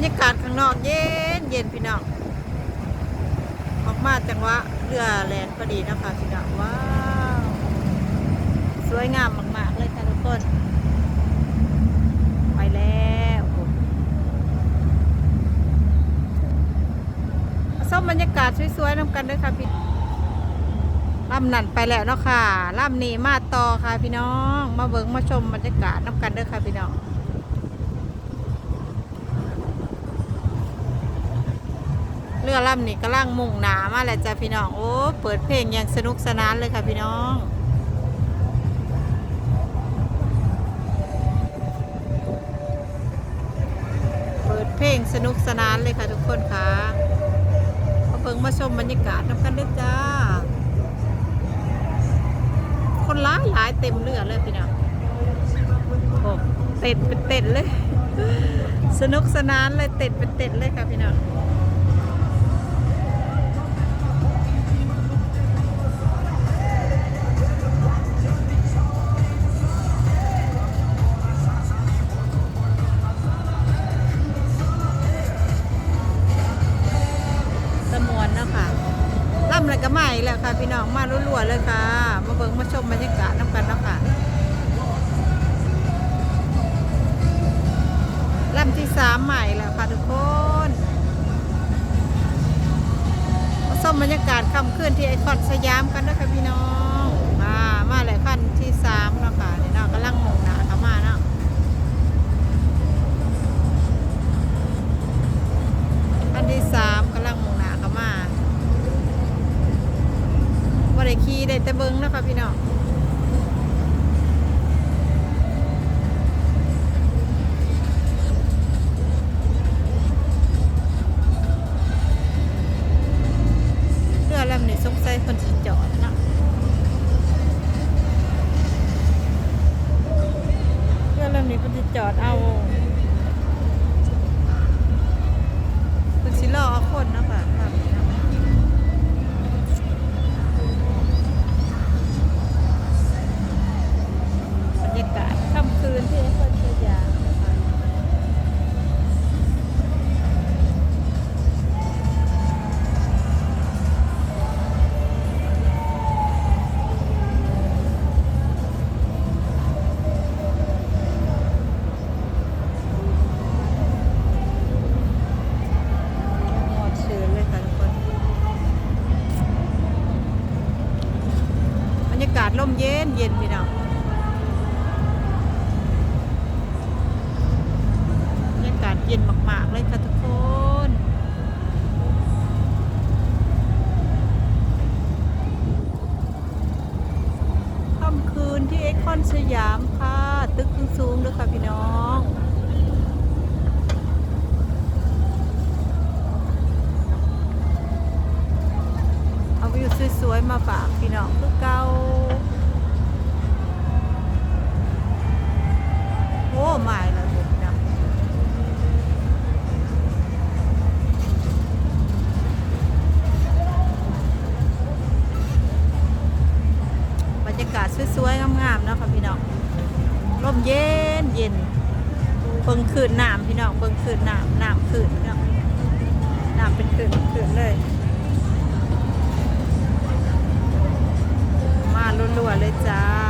รยากาศข้างนอกเย็นเย็นพี่น้องออกมาจังหวะเรือแลนพอดีนะคะพี่น้องว้าวสวยงามมากๆเลยค่ะทุกคนไปแล้วมาส้มบรรยากาศสวยๆน้ำกันด้วยค่ะพี่ลำนั่นไปแล้วเนาะค่ะลำนี้มาต่อค่ะพี่น้อง มาเบิ่งมาชมบรรยากาศน้ำกันด้วยค่ะพี่น้อง เรือลำนี้กำลังมุ่งหนามาแล้วจ้ะพี่น้องโอ้เปิดเพลงอย่างสนุกสนานเลยค่ะพี่น้องเปิดเพลงสนุกสนานเลยค่ะทุกคนค่ะมาเพิ่งมาชมบรรยากาศน้ำกันด้วยจ้า คนหลายหลายเต็มเรือเลยพี่น้องโอ้เต็ดเป็นเต็ดเลย สนุกสนานเลยเต็ดเป็นเต็ดเลยค่ะพี่น้อง ล่ำอะไรก็ไม่แล้วค่ะ พี่น้องมารัวๆเลยค่ะ มาเบิ่งมาชมบรรยากาศน้ำกันเนาะค่ะลำที่สามใหม่แล้วค่ะทุกคน มาชมบรรยากาศค่ำคืนที่ไอคอนสยามกันนะคะพี่น้อง มา มาเลยขั้นที่สามเนาะค่ะนี่เนาะกำลังหนาเข้าม ได้ขี่ได้แต่เบิ้งนะคะพี่น้องเรือลำนี้สงสัยคนสิจอดเนาะเรือลำนี้คนสิจอดเอาคุณสิรอเอาคนนะคะากาศร่มเย็นเย็นพี่น้องบรรยากาศเย็นมาก ๆ เลยค่ะทุกคนค่ำคืนที่เอ็กคอนสยามค่ะ ตึกสูงๆด้วยค่ะพี่น้อง วิวสวยๆ มาฝากพี่น้องคือเก่าโอ้ไม่ล้วเด็กนะบรรยากาศสวยๆ งามๆเนาะค่ะพี่น้องร่มเย็นเย็นเบิ่งคืนน้ำพี่น้องเบิ่งคืนน้ำน้ำคืนนาะน้ำเป็นคืนคืนเลย เลยจ้า